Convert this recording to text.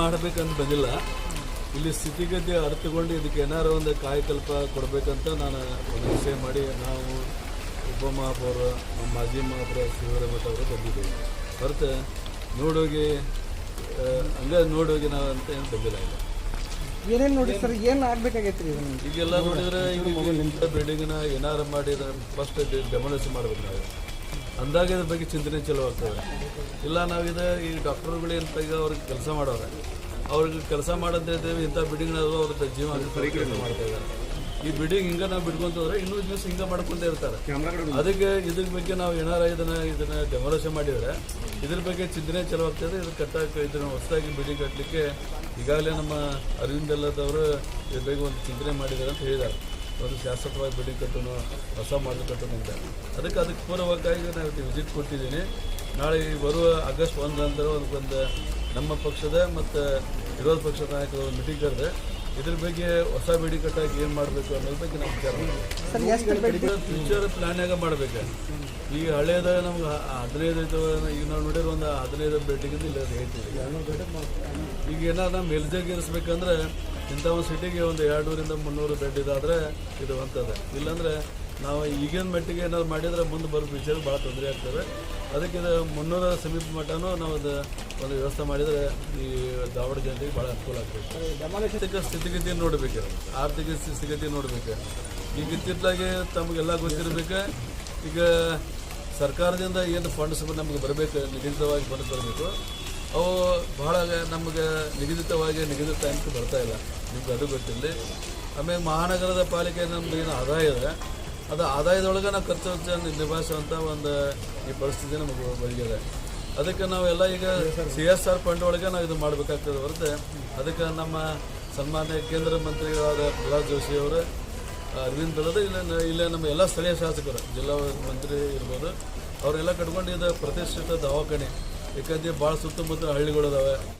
ಮಾಡಬೇಕಂತ ಬಂದಿಲ್ಲ ಇಲ್ಲಿ ಸ್ಥಿತಿಗತಿ ಅರ್ಥಗೊಂಡು ಇದಕ್ಕೆ ಏನಾರು ಒಂದು ಕಾಯಕಲ್ಪ ಕೊಡಬೇಕಂತ ನಾನು ಒಂದು ವಿಷಯ ಮಾಡಿ ನಾವು ಉಪಮಹಾಪೌರ ನಮ್ಮ ಮಾಜಿ ಮಹಾಪೌರ ಶಿವರಾಮಠ ಅವರು ಬಂದಿದ್ದೇವೆ ಹೊರತು ನೋಡೋಗಿ ಹಂಗ ನೋಡೋಗಿ ನಾವು ಅಂತ ಏನು ಬಂದಿಲ್ಲ ಇಲ್ಲ ಏನೇನು ನೋಡಿ ಸರ್ ಏನು ಆಗ್ಬೇಕಾಗೈತೆ ರೀ ಇದನ್ನ ಈಗೆಲ್ಲ ನೋಡಿದ್ರೆ ಈಗ ಬಿಲ್ಡಿಂಗ್ನ ಏನಾರು ಮಾಡಿದ್ರೆ ಫಸ್ಟ್ ಡೆಮೊಲೇಷನ್ ಮಾಡ್ಬೇಕು ನಾವು ಅಂದಾಗ ಇದ್ರ ಬಗ್ಗೆ ಚಿಂತನೆ ಚಲೋ ಆಗ್ತದೆ. ಇಲ್ಲ ನಾವಿದ ಈ ಡಾಕ್ಟರ್ಗಳು ಅಂತ ಈಗ ಅವ್ರಿಗೆ ಕೆಲಸ ಮಾಡೋರೆ. ಅವ್ರಿಗೆ ಕೆಲಸ ಮಾಡೋದೇ ಇಂಥ ಬಿಲ್ಡಿಂಗ್ ಅವ್ರ ಜೀವ ಪರಿಕಲ್ಪನೆ ಮಾಡ್ತಾ ಇದ್ದಾರೆ ಈ ಬಿಡಿಂಗ್ ಹಿಂಗೆ ನಾವು ಬಿಡ್ಕೊಂತಂದ್ರೆ ಇನ್ನೂ ದಿವಸ ಹಿಂಗೆ ಮಾಡ್ಕೊಂತ ಇರ್ತಾರೆ. ಅದಕ್ಕೆ ಇದ್ರ ಬಗ್ಗೆ ನಾವು ಏನಾರ ಇದನ್ನ ಇದನ್ನ ಡೆಮೊಲೇಷನ್ ಮಾಡಿದರೆ ಇದ್ರ ಬಗ್ಗೆ ಚಿಂತನೆ ಚಲೋ ಆಗ್ತದೆ. ಇದು ಕಟ್ಟಕ್ಕೆ ಇದನ್ನ ಹೊಸದಾಗಿ ಬಿಲ್ಡಿಂಗ್ ಕಟ್ಟಲಿಕ್ಕೆ ಈಗಾಗಲೇ ನಮ್ಮ ಅರವಿಂದ್ ಎಲ್ಲದವರು ಇದ್ರ ಬಗ್ಗೆ ಒಂದು ಚಿಂತನೆ ಮಾಡಿದ್ದಾರೆ ಅಂತ ಹೇಳಿದ್ದಾರೆ. ಒಂದು ಶಾಶ್ವತವಾಗಿ ಬಿಲ್ಡಿಂಗ್ ಕಟ್ಟೋನು ಹೊಸ ಮಾಡಲು ಅಂತ. ಅದಕ್ಕೆ ಅದಕ್ಕೆ ಪೂರ್ವಕವಾಗಿ ನಾವು ಇವತ್ತು ವಿಸಿಟ್ ಕೊಟ್ಟಿದ್ದೀನಿ. ನಾಳೆ ಬರುವ ಆಗಸ್ಟ್ ಒಂದು ನಂತರ ಒಂದು ಒಂದು ನಮ್ಮ ಪಕ್ಷದ ಮತ್ತು ವಿರೋಧ ಪಕ್ಷದ ನಾಯಕರು ಮೀಟಿಂಗ್ ಕರೆದ್ರೆ ಇದ್ರ ಬಗ್ಗೆ ಹೊಸ ಬಿಲ್ಡಿಂಗ್ ಕಟ್ಟಾಗಿ ಏನು ಮಾಡಬೇಕು ಅನ್ನೋದ್ರ ಬಗ್ಗೆ ನಾವು ವಿಚಾರ ಮಾಡ್ತೀವಿ ಫ್ಯೂಚರ್ ಪ್ಲಾನಾಗ ಮಾಡಬೇಕು? ಈಗ ಹಳೇದ ನಮ್ಗೆ ಹದಿನೈದು ಈಗ ನಾವು ನೋಡಿರೋ ಒಂದು ಹದಿನೈದು ಬಿಲ್ಡಿಂಗ್ ಇಲ್ಲ ಹೇಳ್ತೀವಿ. ಈಗ ಏನಾದ್ರು ಮೇಲ್ಜಾಗಿ ಇರಿಸ್ಬೇಕಂದ್ರೆ ಇಂಥ ಒಂದು ಸಿಟಿಗೆ ಒಂದು ಎರಡುನೂರಿಂದ ಮುನ್ನೂರು ಬೆಡ್ ಇದಾದರೆ ಇದು ಅಂತದೆ ಇಲ್ಲಾಂದ್ರೆ ನಾವು ಈಗಿನ ಮಟ್ಟಿಗೆ ಏನಾದ್ರು ಮಾಡಿದ್ರೆ ಮುಂದೆ ಬರೋ ಫ್ಯೂಚರ್ ಭಾಳ ತೊಂದರೆ ಆಗ್ತದೆ. ಅದಕ್ಕೆ ಇದು ಮುನ್ನೂರ ಸಮೀಪ ಮಟ್ಟನೂ ನಾವು ಅದು ಒಂದು ವ್ಯವಸ್ಥೆ ಮಾಡಿದರೆ ಈ ಧಾರವಾಡ ಜನರಿಗೆ ಭಾಳ ಅನುಕೂಲ ಆಗ್ತದೆ. ಸ್ಥಿತಿಗತಿ ನೋಡಬೇಕು. ಆರ್ಥಿಕ ಸ್ಥಿತಿಗತಿ ನೋಡಬೇಕು. ಈಗ ಇತ್ತಿತ್ತಲಾಗಿ ತಮಗೆಲ್ಲ ಗೊತ್ತಿರಬೇಕು, ಈಗ ಸರ್ಕಾರದಿಂದ ಏನು ಫಂಡ್ಸ್ ನಮಗೆ ಬರಬೇಕು ನಿಗದಿತವಾಗಿ ಫಂಡ್ಸ್ ಬರಬೇಕು. ಅವು ಬಹಳ ನಮಗೆ ನಿಗದಿತವಾಗಿ ನಿಗದಿತ ಟೈಮ್ಗೆ ಬರ್ತಾ ಇಲ್ಲ. ನಿಮ್ಗೆ ಅದು ಗೊತ್ತಿಲ್ಲ. ಆಮೇಲೆ ಮಹಾನಗರದ ಪಾಲಿಕೆ ನಮ್ದು ಏನು ಆದಾಯ ಇದೆ ಅದು ಆದಾಯದೊಳಗೆ ನಾವು ಖರ್ಚು ನಿಭಾಯಿಸುವಂಥ ಒಂದು ಈ ಪರಿಸ್ಥಿತಿ ನಮಗೆ ಒದಗಿದೆ ಅದಕ್ಕೆ ನಾವೆಲ್ಲ ಈಗ ಸಿ ಎಸ್ ಆರ್ ಫಂಡ್ ಒಳಗೆ ನಾವು ಇದು ಮಾಡಬೇಕಾಗ್ತದೆ ಹೊರತು. ಅದಕ್ಕೆ ನಮ್ಮ ಸನ್ಮಾನ್ಯ ಕೇಂದ್ರ ಮಂತ್ರಿಗಳಾದ ಪ್ರಹ್ಲಾದ್ ಜೋಶಿ ಅವರು, ಅರವಿಂದ್ ಬೆಳೆದ ಇಲ್ಲ ಇಲ್ಲೇ ನಮ್ಮ ಎಲ್ಲ ಸ್ಥಳೀಯ ಶಾಸಕರು, ಜಿಲ್ಲಾ ಮಂತ್ರಿ ಇರ್ಬೋದು, ಅವರೆಲ್ಲ ಕಟ್ಕೊಂಡು ಇದು ಪ್ರತಿಷ್ಠಿತ ದವಾಖಾನೆ. ಯಾಕಂದ್ರೆ ಭಾಳ ಸುತ್ತಮುತ್ತ ಹಳ್ಳಿಗಳು ಅದಾವೆ.